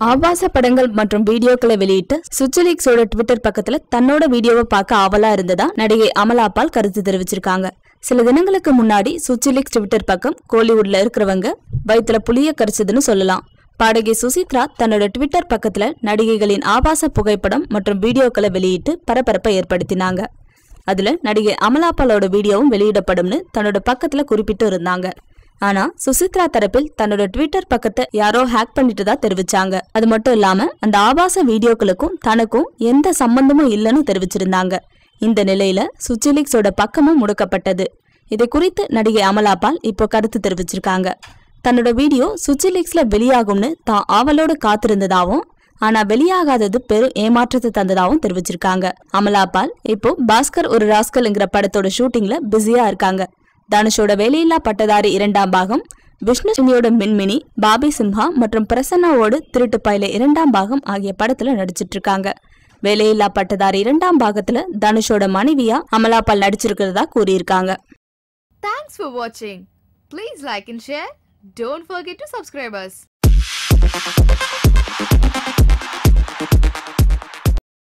ஆபாச படங்கள் மற்றும் வீடியோக்களை வெளியிட்டு சுச்சிலீக்ஸோட ட்விட்டர் பக்கத்துல தன்னோட வீடியோவை பார்க்க ஆவலா இருந்ததா நடிகை அமலாபால் கருத்து தெரிவிச்சிருக்காங்க. சில தினங்களுக்கு முன்னாடி சுச்சிலீக்ஸ் ட்விட்டர் பக்கம் கோலிவுட்ல இருக்கிறவங்க வயிற்றுல புளிய கரிச்சதுன்னு சொல்லலாம். பாடகி சுசித்ரா தன்னோட ட்விட்டர் பக்கத்துல நடிகைகளின் ஆபாச புகைப்படம் மற்றும் வீடியோக்களை வெளியிட்டு பரபரப்பை ஏற்படுத்தினாங்க. அதுல நடிகை அமலாபாலோட வீடியோவும் வெளியிடப்படும்னு தன்னோட பக்கத்துல குறிப்பிட்டு இருந்தாங்க. ஆனா சுசித்ரா தரப்பில் தன்னோட ட்விட்டர் பக்கத்தை யாரோ ஹேக் பண்ணிட்டதா தெரிவிச்சாங்க. அது மட்டும் இல்லாம அந்த ஆபாச வீடியோக்களுக்கும் தனக்கும் எந்த சம்பந்தமும் இல்லைன்னு தெரிவிச்சிருந்தாங்க. இந்த நிலையில சுச்சிலிக்ஸோட பக்கமும் முடக்கப்பட்டது. இதை குறித்து நடிகை அமலாபால் இப்போ கருத்து தெரிவிச்சிருக்காங்க. தன்னோட வீடியோ சுச்சிலிக்ஸ்ல வெளியாகும்னு தான் ஆவலோடு காத்திருந்ததாவும் ஆனா வெளியாகாதது பெரும் ஏமாற்றத்தை தந்ததாகவும் தெரிவிச்சிருக்காங்க. அமலாபால் இப்போ பாஸ்கர் ஒரு ராஸ்கல்ங்கிற படத்தோட ஷூட்டிங்ல பிஸியா இருக்காங்க. தனுஷோட வேலையில்லா பட்டதாரி இரண்டாம் பாகம் விஷ்ணு சிங்கியோட மின்மினி பாபி சிம்ஹா மற்றும் பிரசன்னாவோட திருட்டு பயில இரண்டாம் பாகம் ஆகிய படத்துல நடிச்சிட்டு இருக்காங்க வேலையில்லா பட்டதாரி இரண்டாம் பாகத்துல தனுஷோட மனைவியா அமலாபால் நடிச்சிருக்கிறதா கூறியிருக்காங்க. தேங்க்ஸ் ஃபார் வாட்சிங் please like and share don't forget to subscribe us.